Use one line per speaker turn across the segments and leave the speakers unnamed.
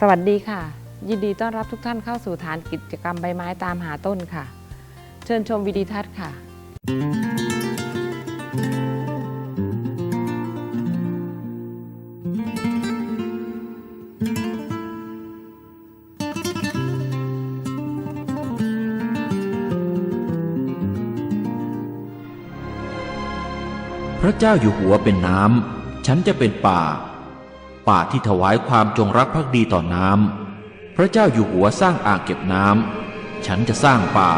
สวัสดีค่ะ ยินดีต้อนรับทุกท่านเข้าสู่ฐานกิจกรรมใบไม้ตามหาต้นค่ะ เชิญชมวิดีทัศน์ค่ะ
พระเจ้าอยู่หัวเป็นน้ำฉันจะเป็นป่า ป่าที่ถวายความจงรักภักดีต่อน้ำพระเจ้าอยู่หัวสร้างอ่างเก็บน้ำฉันจะสร้างป่า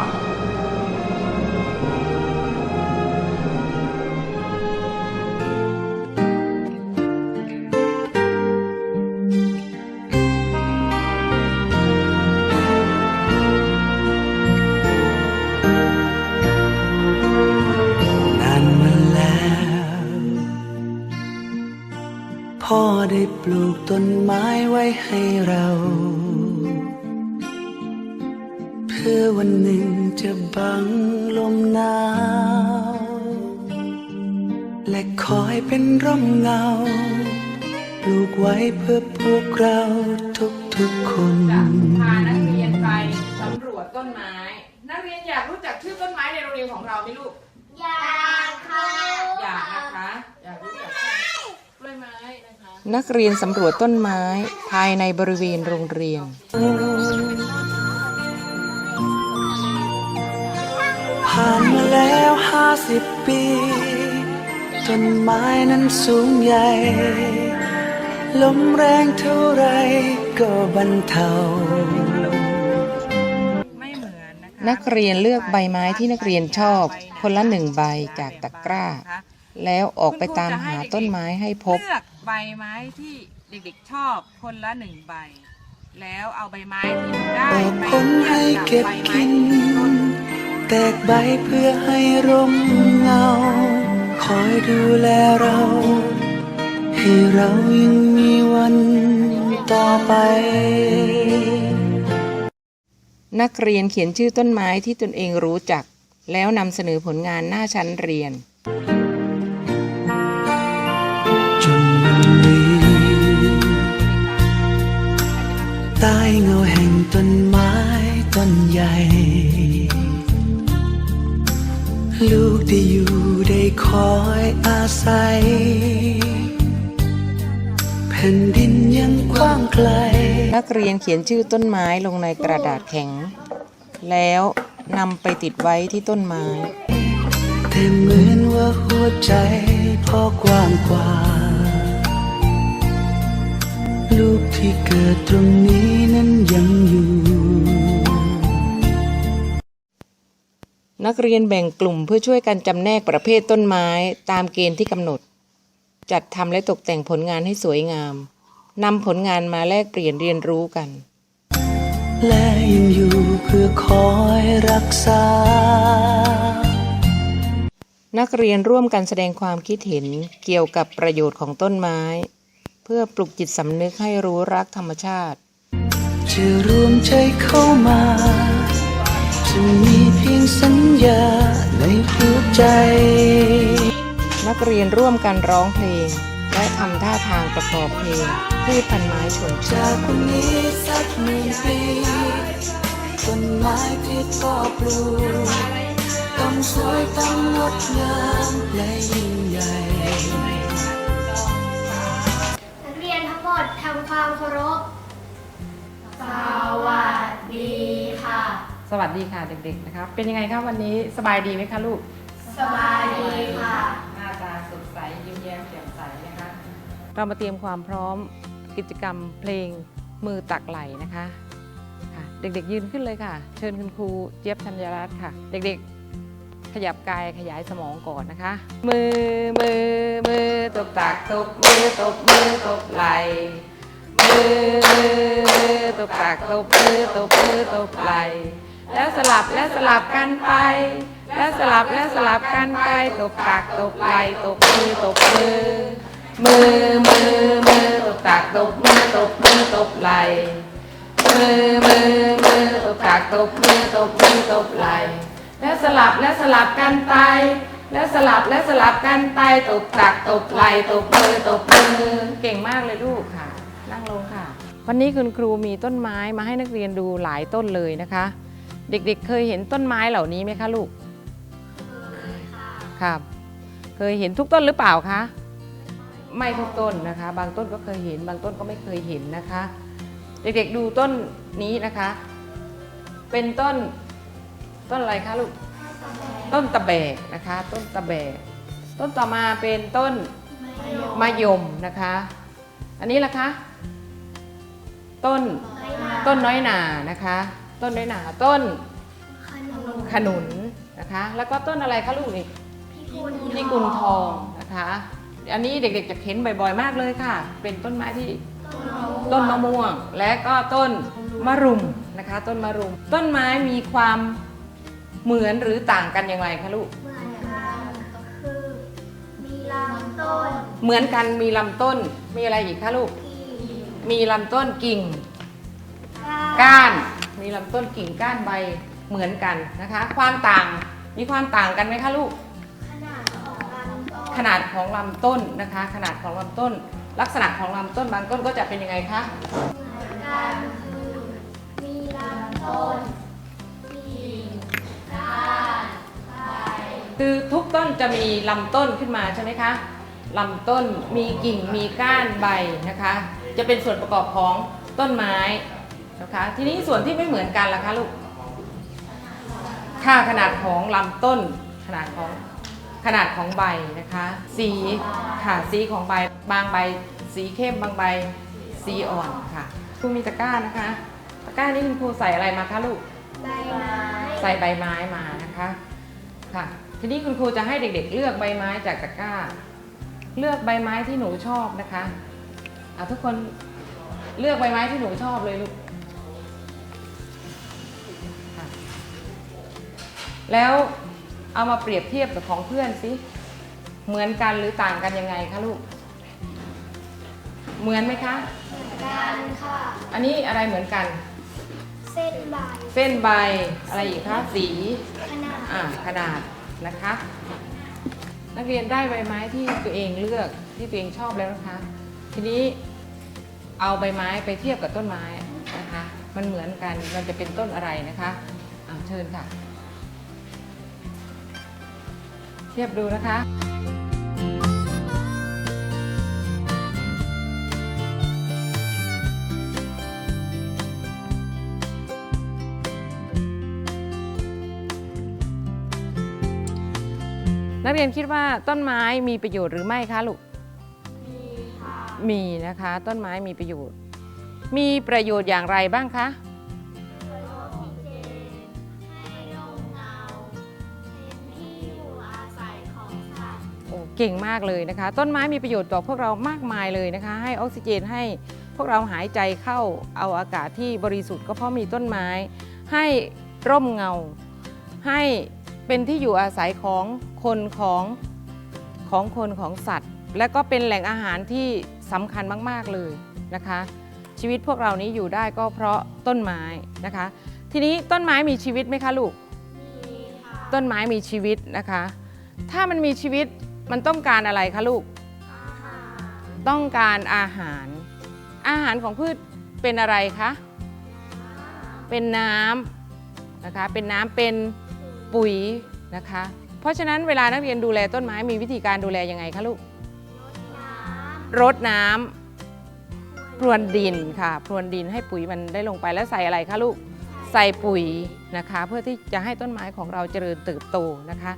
ลูกต้นไม้ไว้ให้เรา เพื่อวันหนึ่งจะบังลมหนาว และคอยเป็นร่มเงา ปลูกไว้เพื่อพวกเราทุกๆคน
จะพานักเรียนไปสำรวจต้นไม้ นักเรียนอยากรู้จักชื่อต้นไม้ในโรงเรียนของเราไหมลูก
อยากค่ะ
อยากนะคะ อยากรู้จักกล้วยไม้ นะคะนักเรียนสำรวจต้นไม้ภายในบริเวณโรงเรียน
ผ่านมาแล้วห้าสิบปี ต้นไม้นั้นสูงใหญ่ ลมแรงเท่าไรก็บรรเทา
นักเรียนเลือกใบไม้ที่นักเรียนชอบ คนละหนึ่งใบจากตะกร้า แล้วออกไปตามหาต้นไม้ให้พบ
เลือกใบไม้ที่เด็กๆชอบคนละหนึ่งใบ แล้วเอาใบไม้ที่ได้ไป
ผลให้เก็บ
ใบไม้
กิน
ที่ต้น
แตกใบเพื่อให้ร่มเงา คอยดูแลเรา ให้เรายังมีวันต่อไป
นักเรียนเขียนชื่อต้นไม้ที่ตนเองรู้จัก แล้วนำเสนอผลงานหน้าชั้นเรียน
นัก
เรียนเขียนชื่อต้นไม้ลงในกระดาษแข็ง แล้วนำไปติดไว้ที่ต้นไม้
แต่เหมือนว่าหัวใจพ่อกว้างกว่า ลูกที่เกิดตรงนี้นั้นยังอยู่
นักเรียนแบ่งกลุ่มเพื่อช่วยกันจำแนกประเภทต้นไม้ตามเกณฑ์ที่กำหนด จัดทำและตกแต่งผลงานให้สวยงาม นำผลงานมาแลกเปลี่ยนเรียนรู้กัน
และยังอยู่เพื่อคอยรักษา
นักเรียนร่วมกันแสดงความคิดเห็นเกี่ยวกับประโยชน์ของต้นไม้ เพื่อปลุกจิตสำนึกให้รู้รักธรรมชาติ
จะรวมใจเข้ามาจะมีเพียงสัญญาในหัวใจ
นักเรียนร่วมกันร้องเพลง และทำท่าทางประกอบเพลงพืชพันไม้ชวนชา
จาก
ติ
วันนี้สักหนึ่งปีต้นไม้ที่พ่อปลูกต้องสวยต้องงดงามและยิ่งใหญ่
นักเรียนทั้งหมดทำความเคารพสวัสดีค่ะ
สวัสดีค่ะเด็กๆนะครับเป็นยังไงครับวันนี้สบายดีไหมคะลูก
สบายดีค่ะ
เรามาเตรียมความพร้อมกิจกรรมเพลงมือตักไหลนะคะค่ะเด็กๆยืนขึ้นเลยค่ะ เชิญคุณครูเจี๊ยบธัญรัตน์ค่ะ เด็กๆขยับกายขยายสมองก่อนนะคะ มือมือมือตบตักตบมือตบมือตบไหลมือมือมือตบตักตบมือตบมือตบไหลแล้วสลับและสลับกันไป แล้วสลับและสลับกันไปตบตักตบไหลตบมือตบมือ มือมือมือตบตักตบมือตบมือตบไหลมือมือมือตบตักตบมือตบมือตบไหลแล้วสลับและสลับกันไปแล้วสลับและสลับกันไปตบตักตบไหลตบมือตบมือเก่งมากเลยลูกค่ะ นั่งลงค่ะ วันนี้คุณครูมีต้นไม้มาให้นักเรียนดูหลายต้นเลยนะคะ เด็กๆ เคยเห็นต้นไม้เหล่านี้ไหมคะลูก เคยค่ะครับ เคยเห็นทุกต้นหรือเปล่าคะ ไม่ทุกต้นนะคะ บางต้นก็เคยเห็น บางต้นก็ไม่เคยเห็นนะคะ เด็กๆดูต้นนี้นะคะ เป็นต้นต้นอะไรคะลูกต้นตะแบกนะคะ ต้นตะแบก ต้นต่อมาเป็นต้นมะยมนะคะ อันนี้ล่ะคะ ต้นต้นน้อยหนานะคะ ต้นน้อยหนาต้นขนุนนะคะ แล้วก็ต้นอะไรคะลูกนี่พี่กุลทองนะคะ อันนี้เด็กๆจะเห็นบ่อยๆมากเลยค่ะ เป็นต้นไม้ที่ต้นมะม่วง และก็ต้นมะรุมนะคะ ต้นมะรุม ต้นไม้มีความเหมือนหรือต่างกันอย่างไรคะลูก
เหมือนกันก็คือมีลำต้น
เหมือนกันมีลำต้น มีอะไรอีกคะลูก
ที่
มีลำต้นกิ่ง
ก้า
ก้าน มีลำต้นกิ่งก้านใบเหมือนกันนะคะ ความต่าง มีความต่างกันไหมคะลูก ขนาดของลำต้นนะคะ ขนาดของลำต้น ลักษณะของลำต้นบางต้นก็จะเป็นยังไงคะ
เหมือนกันคือมีลำต้นมีก้านใบ
คือทุกต้นจะมีลำต้นขึ้นมาใช่ไหมคะลำต้นมีกิ่งมีก้านใบนะคะ จะเป็นส่วนประกอบของต้นไม้นะคะทีนี้ส่วนที่ไม่เหมือนกันล่ะคะลูกค่าขนาดของลำต้นขนาดของ ขนาดของใบนะคะ สีค่ะสีของใบบางใบ สีเข้มบางใบ สีอ่อนค่ะครูมีตะกร้านะคะ ตะกร้านี้คุณครูใส่อะไรมาคะลูก
ใบไม้
ใส่ใบไม้มานะคะค่ะ ทีนี้คุณครูจะให้เด็ก ๆ เลือกใบไม้จากตะกร้า เลือกใบไม้ที่หนูชอบนะคะอะทุกคนเลือกใบไม้ที่หนูชอบเลยลูกค่ะแล้ว เอามาเปรียบเทียบกับของเพื่อนสิเหมือนกันหรือต่างกันยังไงคะลูก เหมือนไหมคะ
เหมือนกันค่ะ
อันนี้อะไรเหมือนกัน
เส้นใบ
เส้นใบอะไรอีกคะ สี
ขนาด
อ่าขนาดนะคะ นักเรียนได้ใบไม้ที่ตัวเองเลือกที่ตัวเองชอบแล้วนะคะ ทีนี้เอาใบไม้ไปเทียบกับต้นไม้นะคะ มันเหมือนกัน มันจะเป็นต้นอะไรนะคะอ่าเชิญค่ะ ทียบดูนะคะ นักเรียนคิดว่าต้นไม้มีประโยชน์หรือไม่คะลูก
มีค่ะ
มีนะคะ ต้นไม้มีประโยชน์ มีประโยชน์อย่างไรบ้างคะ
เก่
งมากเลยนะคะ ต้นไม้มีประโยชน์ต่อพวกเรามากมายเลยนะคะ ให้ออกซิเจนให้พวกเราหายใจเข้าเอาอากาศที่บริสุทธิ์ก็เพราะมีต้นไม้ ให้ร่มเงา ให้เป็นที่อยู่อาศัยของคนของของคนของสัตว์ และก็เป็นแหล่งอาหารที่สำคัญมาก ๆ เลยนะคะ ชีวิตพวกเรานี้อยู่ได้ก็เพราะต้นไม้นะคะ ทีนี้ต้นไม้มีชีวิตไหมคะลูก
มีค่ะ
ต้นไม้มีชีวิตนะคะ ถ้ามันมีชีวิต มันต้องการอะไรคะลูก
อาหาร
ต้องการอาหาร อาหารของพืชเป็นอะไรคะ เป็นน้ำนะคะ เป็นน้ำเป็นปุ๋ยนะคะ เพราะฉะนั้นเวลานักเรียนดูแลต้นไม้มีวิธีการดูแลยังไงคะลูก
น้
รดน้ำพรวนดินค่ะ พรวนดินให้ปุ๋ยมันได้ลงไปแล้วใส่อะไรคะลูก ใส่ปุ๋ยนะคะ เพื่อที่จะให้ต้นไม้ของเราเจริญเติบโตนะคะ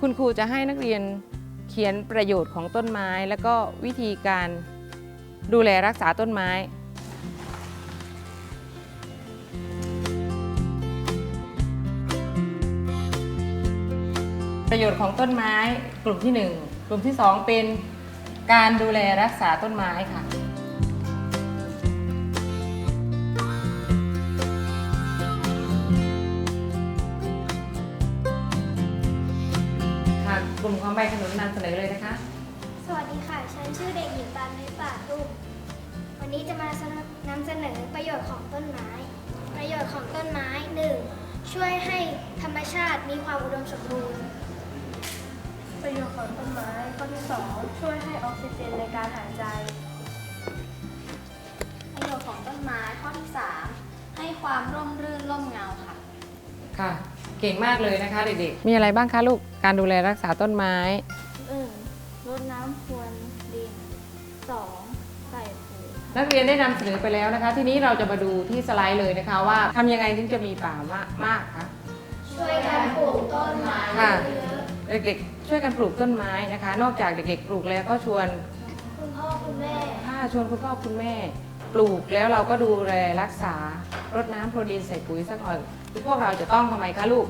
คุณครูจะให้นักเรียน เขียนประโยชน์ของต้นไม้ แล้วก็วิธีการดูแลรักษาต้นไม้ประโยชน์ของต้นไม้กลุ่มที่ 1 กลุ่มที่ 2 เป็นการดูแลรักษาต้นไม้ค่ะ กลุ่มของใบขนุนนำเสนอเลยนะคะำ
สวัสดีค่ะ ฉันชื่อเด็กหญิงปานเพชรป่าตุ้มวันนี้จะมานำเสนอประโยชน์ของต้นไม้ ประโยชน์ของต้นไม้ 1. ช่วยให้ธรรมชาติมีความอุดมสมบูรณ์
ประโยชน์ของต้นไม้ข้อที่ 2 ช่วยให้ออกซิเจนในการหายใจ
ประโยชน์ของต้น
ไม้ข้อที่ 3 ให้ความร่มรื่นร่มเงาค่ะ
ค่ะ เก่งมากเลยนะคะเด็กๆมีอะไรบ้างคะลูก การดูแลรักษาต้นไม้
หนึ่งรดน้ำพรวนดินสองใส่ปุ๋ย
นักเรียนได้นำเสนอไปแล้วนะคะ ทีนี้เราจะมาดูที่สไลด์เลยนะคะ ว่าทำยังไงถึงจะมีป่ามากมากคะ
ช่วยกันปลูกต้นไม้
ค่ะ
เยอะ
เด็กๆ ช่วยกันปลูกต้นไม้นะคะ นอกจากเด็ก ๆ ปลูกแล้วก็ชวน
ๆคุณพ่อคุณแม่
ถ้าชวนคุณพ่อคุณแม่ปลูกแล้วเราก็ดูแลรักษา รดน้ำโปรดินใส่ปุ๋ยสักหน่อยพวกเราจะต้องทำไมคะลูก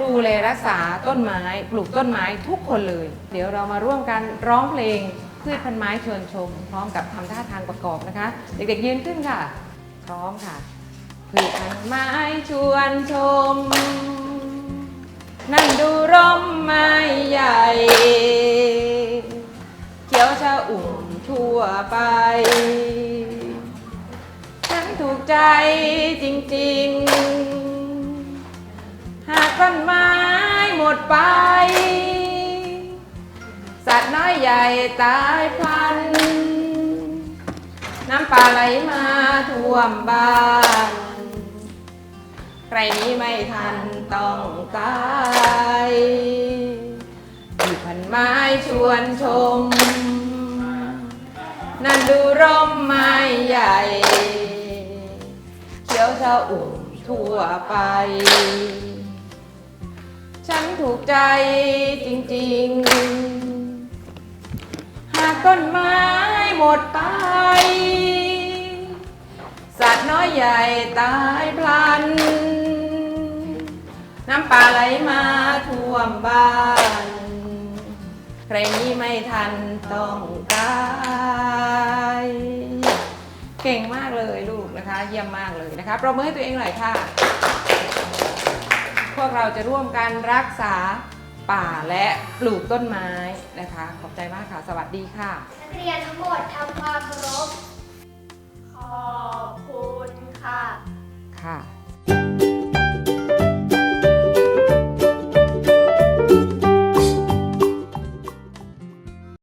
ดูแลรักษาต้นไม้ ปลูกต้นไม้ทุกคนเลย เดี๋ยวเรามาร่วมกันร้องเพลงพืชพันไม้ชวนชม พร้อมกับทำท่าทางประกอบนะคะ เด็กๆยืนขึ้นค่ะ พร้อมค่ะพืชพันไม้ชวนชม นั่งดูร่มไม้ใหญ่ เขียวชะอุ่มทั่วไป ถูกใจจริง ๆ หากต้นไม้หมดไป สัตว์น้อยใหญ่ตายพลัน น้ำป่าไหลมาท่วมบ้าน ใครนี้ไม่ทันต้องตายที่พันไม้ชวนชมนั่นดูร่มไม้ใหญ่ ยวชะอุ่มทั่วไป ฉันถูกใจจริง ๆ หากต้นไม้หมดไป สัตว์น้อยใหญ่ตายพลัน น้ำป่าไหลมาท่วมบ้าน ใครนี้ไม่ทันต้องตาย เก่งมากเลยลูก คะ เยี่ยมมากเลยนะคะประเมินให้ตัวเองหน่อยค่ะ พวกเราจะร่วมกันรักษาป่าและปลูกต้นไม้นะคะ ขอบใจมากค่ะ สวัสดีค่ะ
นักเรียนทั้งหมดทำความเคารพขอบคุณค่ะ
ค่ะ